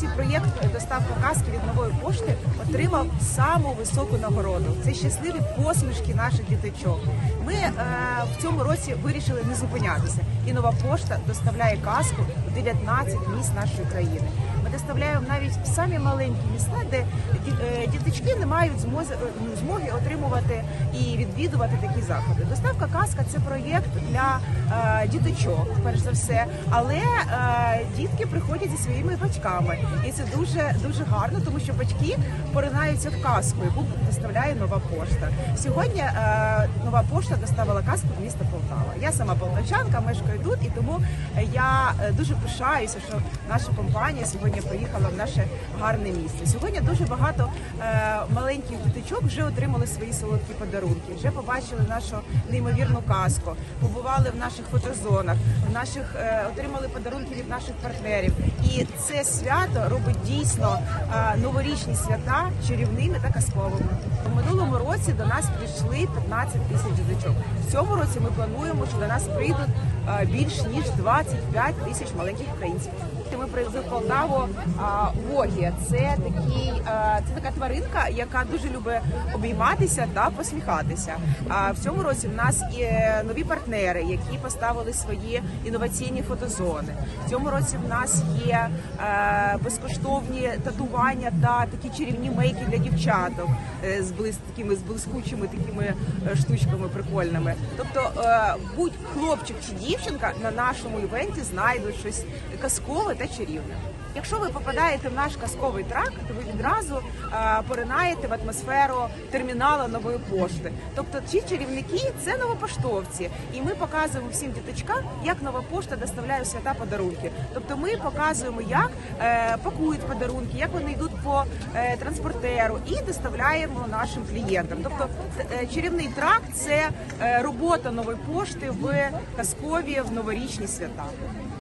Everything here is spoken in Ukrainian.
Цей проєкт е, доставка казки від нової пошти отримав саму високу нагороду. Це щасливі посмішки наших діточок. Ми е, в цьому році вирішили не зупинятися, і нова пошта доставляє казку у 19 місць нашої країни. Ми доставляємо навіть в самі маленькі міста, де е, діточки не мають е, ну, змоги отримувати і відвідувати такі заходи. Доставка казка це проєкт для е, діточок, перш за все, але дітки приходять зі своїми батьками, і це дуже гарно, тому що батьки поринаються в казку, яку доставляє нова пошта. Сьогодні нова пошта доставила казку в місто Полтава. Я сама полтавчанка, мешкаю тут, і тому я дуже пишаюся, що наша компанія сьогодні приїхала в наше гарне місто. Сьогодні дуже багато е, маленьких діточок вже отримали свої солодкі подарунки, вже побачили нашу неймовірну казку, побували в наших фотозонах, в наших е, отримали подарунки від наших партнерів. І це свято робить дійсно е, новорічні свята чарівними та казковими. Році до нас прийшли 15 тисяч діточок. В цьому році ми плануємо, що до нас прийдуть е, більш ніж 25 тисяч маленьких українців. Ми привезли в Полтаву Вогі. Це такий, це така тваринка, яка дуже любить обійматися та посміхатися. А в цьому році в нас є нові партнери, які поставили свої інноваційні фотозони. В цьому році в нас є е, безкоштовні татування та такі чарівні мейки для дівчаток е, з блис такими з блискучими такими е, штучками прикольними. Тобто е, будь хлопчик чи дівчинка на нашому івенті знайдуть щось казкове та чарівне. Якщо ви попадаєте в наш казковий трак, то ви відразу е, поринаєте в атмосферу терміналу нової пошти. Тобто, ці чарівники це новопоштовці, і ми показуємо всім діточкам, як нова пошта доставляє свята подарунки. Тобто, ми показуємо, як пакують подарунки, як вони йдуть по транспортеру, і доставляємо нашим клієнтам. Тобто, е, чарівний тракт це е, робота нової пошти в казкові в новорічні свята.